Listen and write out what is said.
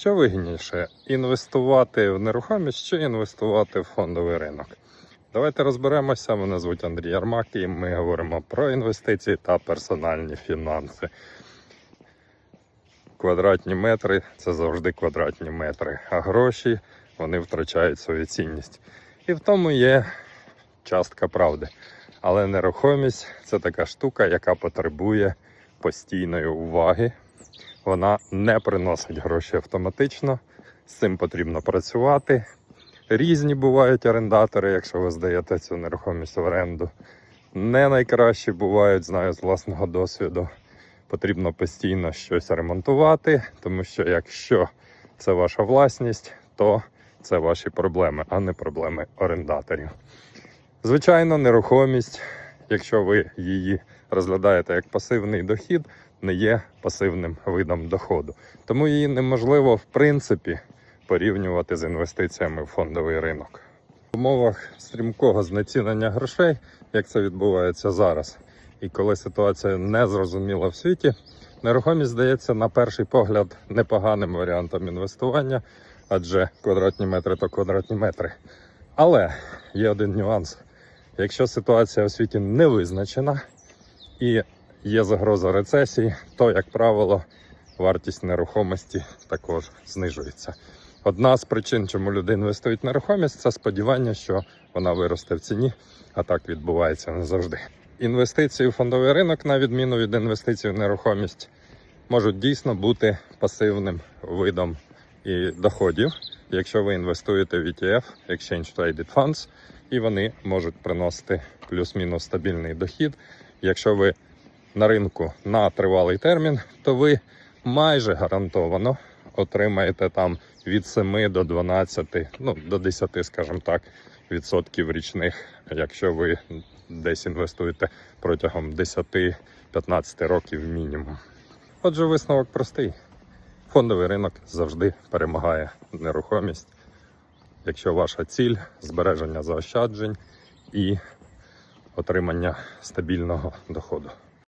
Що вигідніше інвестувати в нерухомість чи інвестувати в фондовий ринок? Давайте розберемося. Мене звуть Андрій Ярмак, і ми говоримо про інвестиції та персональні фінанси. Квадратні метри це завжди квадратні метри, а гроші вони втрачають свою цінність. І в тому є частка правди. Але нерухомість це така штука, яка потребує постійної уваги. Вона не приносить гроші автоматично. З цим потрібно працювати. Різні бувають орендатори, якщо ви здаєте цю нерухомість в оренду. Не найкращі бувають, знаю з власного досвіду. Потрібно постійно щось ремонтувати, тому що якщо це ваша власність, то це ваші проблеми, а не проблеми орендаторів. Звичайно, нерухомість, якщо ви її розглядаєте як пасивний дохід, не є пасивним видом доходу. Тому її неможливо в принципі порівнювати з інвестиціями в фондовий ринок. В умовах стрімкого знецінення грошей, як це відбувається зараз, і коли ситуація не зрозуміла в світі, нерухомість здається на перший погляд непоганим варіантом інвестування, адже квадратні метри то квадратні метри. Але є один нюанс: якщо ситуація у світі не визначена і є загроза рецесії, то, як правило, вартість нерухомості також знижується. Одна з причин, чому люди інвестують в нерухомість, це сподівання, що вона виросте в ціні, а так відбувається не завжди. Інвестиції в фондовий ринок, на відміну від інвестицій в нерухомість, можуть дійсно бути пасивним видом і доходів, якщо ви інвестуєте в ETF, Exchange Traded Funds, і вони можуть приносити плюс-мінус стабільний дохід. Якщо ви на ринку на тривалий термін, то ви майже гарантовано отримаєте там від 7 до 12, ну до 10, скажімо так, відсотків річних, якщо ви десь інвестуєте протягом 10-15 років мінімум. Отже, висновок простий. Фондовий ринок завжди перемагає нерухомість, якщо ваша ціль збереження заощаджень і отримання стабільного доходу.